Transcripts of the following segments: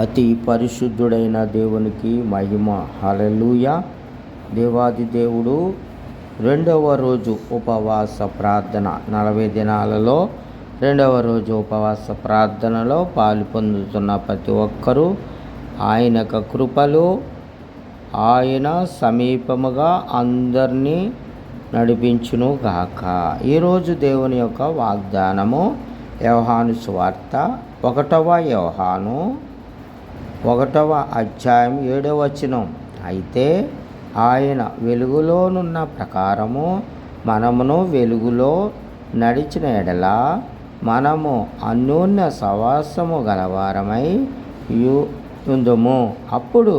అతి పరిశుద్ధుడైన దేవునికి మహిమ. హలలుయ దేవాది దేవుడు రెండవ రోజు ఉపవాస ప్రార్థన. నలభై దినాలలో రెండవ రోజు ఉపవాస ప్రార్థనలో పాలు పొందుతున్న ప్రతి ఒక్కరూ ఆయన కృపలు ఆయన సమీపముగా అందరినీ నడిపించును గాక ఈరోజు దేవుని యొక్క వాగ్దానము వ్యవహాను స్వార్త ఒకటవ వ్యవహాను ఒకటవ అధ్యాయం ఏడవ వచనం. అయితే ఆయన వెలుగులోనున్న ప్రకారము మనమును వెలుగులో నడిచిన ఎడల మనము అన్యోన్య సవాసము గలవారమై ఉందము. అప్పుడు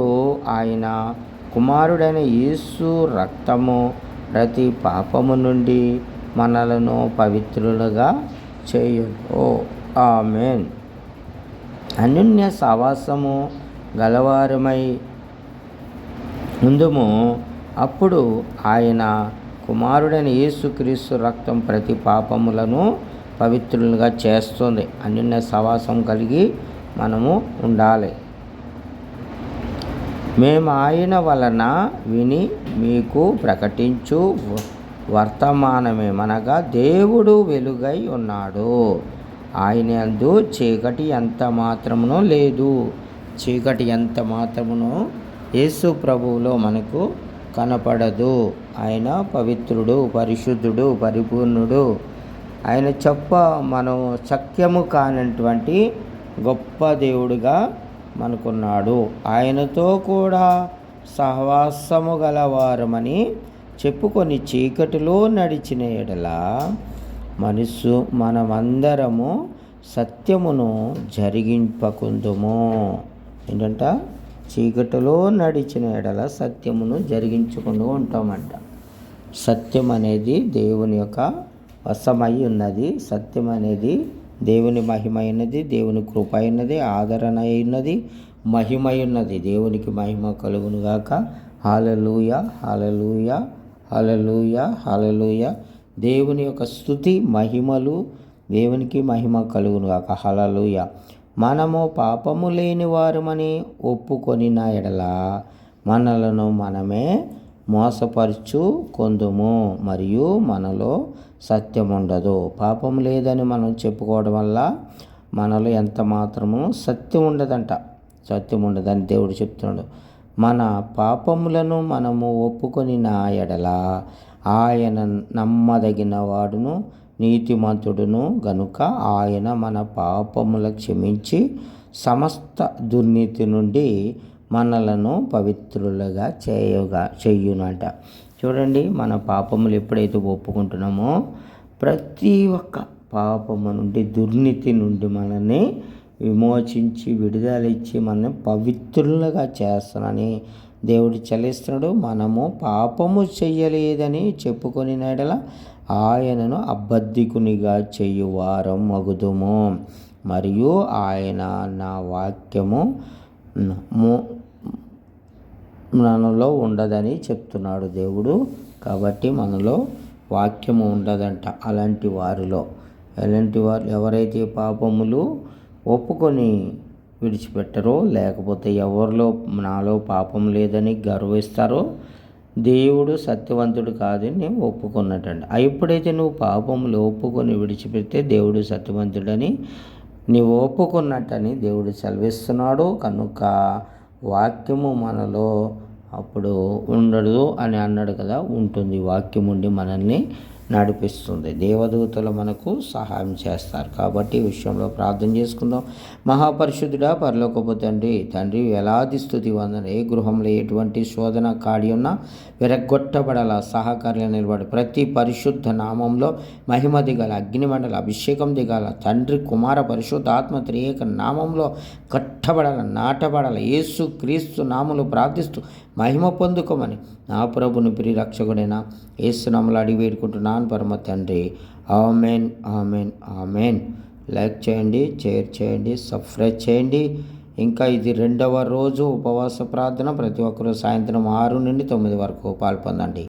ఆయన కుమారుడైన యేసు రక్తము ప్రతి పాపము నుండి మనలను పవిత్రులుగా ఓ ఆమెన్. అన్యోన్య సవాసము గలవారమై ముందుము అప్పుడు ఆయన కుమారుడైన యేసుక్రీస్తు రక్తం ప్రతి పాపములను పవిత్రులుగా చేస్తుంది. అన్యోన్య సవాసం కలిగి మనము ఉండాలి. మేము ఆయన వలన విని మీకు ప్రకటించు వర్తమానమేమనగా దేవుడు వెలుగై ఉన్నాడు. ఆయన అందు చీకటి ఎంత మాత్రమునో లేదు. చీకటి ఎంత మాత్రమునో యేసు ప్రభువులో మనకు కనపడదు. ఆయన పవిత్రుడు పరిశుద్ధుడు పరిపూర్ణుడు. ఆయన చెప్ప మనం సఖ్యము కానటువంటి గొప్ప దేవుడుగా మనకున్నాడు. ఆయనతో కూడా సహవాసము గలవారమని చెప్పుకొని చీకటిలో నడిచిన ఎడలా మనసు మనమందరము సత్యమును జరిగింపకుందుము. ఏంటంట? చీకటిలో నడిచిన ఎడల సత్యమును జరిగించుకుంటూ ఉంటామంట. సత్యం అనేది దేవుని యొక్క వశమై ఉన్నది. సత్యం అనేది దేవుని మహిమ అయినది దేవుని కృప అయినది ఆదరణ అయినది మహిమ ఉన్నది దేవునికి మహిమ కలుగునుగాక. Hallelujah hallelujah hallelujah hallelujah. దేవుని యొక్క స్థుతి మహిమలు దేవునికి మహిమ కలుగును కలుగునుగాక హలలుయ మనము పాపము లేని వారమని ఒప్పుకొనిన ఎడల మనలను మనమే మోసపరుచు కొందుము మరియు మనలో సత్యం ఉండదు పాపం లేదని మనం చెప్పుకోవడం వల్ల మనలో ఎంత మాత్రము సత్యం ఉండదంట సత్యం ఉండదని దేవుడు చెప్తున్నాడు. మన పాపములను మనము ఒప్పుకొని నా ఎడల ఆయన నమ్మదగిన వాడును నీతిమంతుడును గనుక ఆయన మన పాపముల క్షమించి సమస్త దుర్నీతి నుండి మనలను పవిత్రులుగా చేయగా చెయ్యునట చూడండి మన పాపములు ఎప్పుడైతే ఒప్పుకుంటున్నామో ప్రతి ఒక్క పాపము నుండి దుర్నీతి నుండి మనల్ని విమోచించి విడుదల ఇచ్చి మనల్ని పవిత్రులుగా చేస్తానని దేవుడు చలిస్తున్నాడు మనము పాపము చెయ్యలేదని చెప్పుకొని నెడల ఆయనను అబద్ధికునిగా చేయువారం మగుదుము. మరియు ఆయన నా వాక్యము మనలో ఉండదని చెప్తున్నాడు దేవుడు. కాబట్టి మనలో వాక్యము ఉండదంట అలాంటి వారిలో. ఎలాంటి వారు ఎవరైతే పాపములు ఒప్పుకొని విడిచిపెట్టరో లేకపోతే ఎవరిలో నాలో పాపం లేదని గర్విస్తారో దేవుడు సత్యవంతుడు కాదని ఒప్పుకున్నట్టండి ఎప్పుడైతే నువ్వు పాపములు ఒప్పుకొని విడిచిపెడితే దేవుడు సత్యవంతుడని నీవు ఒప్పుకున్నట్టని దేవుడు సెలవిస్తున్నాడు. కనుక వాక్యము మనలో అప్పుడు ఉండదు అని అన్నాడు కదా ఉంటుంది వాక్యం ఉండి మనల్ని నడిపిస్తుంది. దేవదూతలు మనకు సహాయం చేస్తారు. కాబట్టి ఈ విషయంలో ప్రార్థన చేసుకుందాం. మహాపరిశుద్ధుడా పరలోకపు తండ్రి తండ్రి ఎలాది స్థుతి వందన ఏ గృహంలో ఎటువంటి శోధన కాడి ఉన్నా విరగొట్టబడాల సహకార్యం నిలబడి ప్రతి పరిశుద్ధ నామంలో మహిమ దిగాల అగ్నిమండల అభిషేకం దిగాల. తండ్రి కుమార పరిశుద్ధ ఆత్మ త్రియేక నామంలో కట్టబడాల నాటబడాల. యేసు క్రీస్తు నాములు ప్రార్థిస్తూ మహిమ పొందుకోమని. నా ప్రభుని ప్రిరక్షకుడైన ఏసునామలు అడిగి వేడుకుంటున్నాను పరమ తండ్రి. Amen amen amen. లైక్ చేయండి షేర్ చేయండి సబ్స్క్రైబ్ చేయండి. ఇంకా ఇది రెండవ రోజు ఉపవాస ప్రార్థన. ప్రతి ఒక్కరూ సాయంత్రం ఆరు నుండి తొమ్మిది వరకు పాల్పొందండి.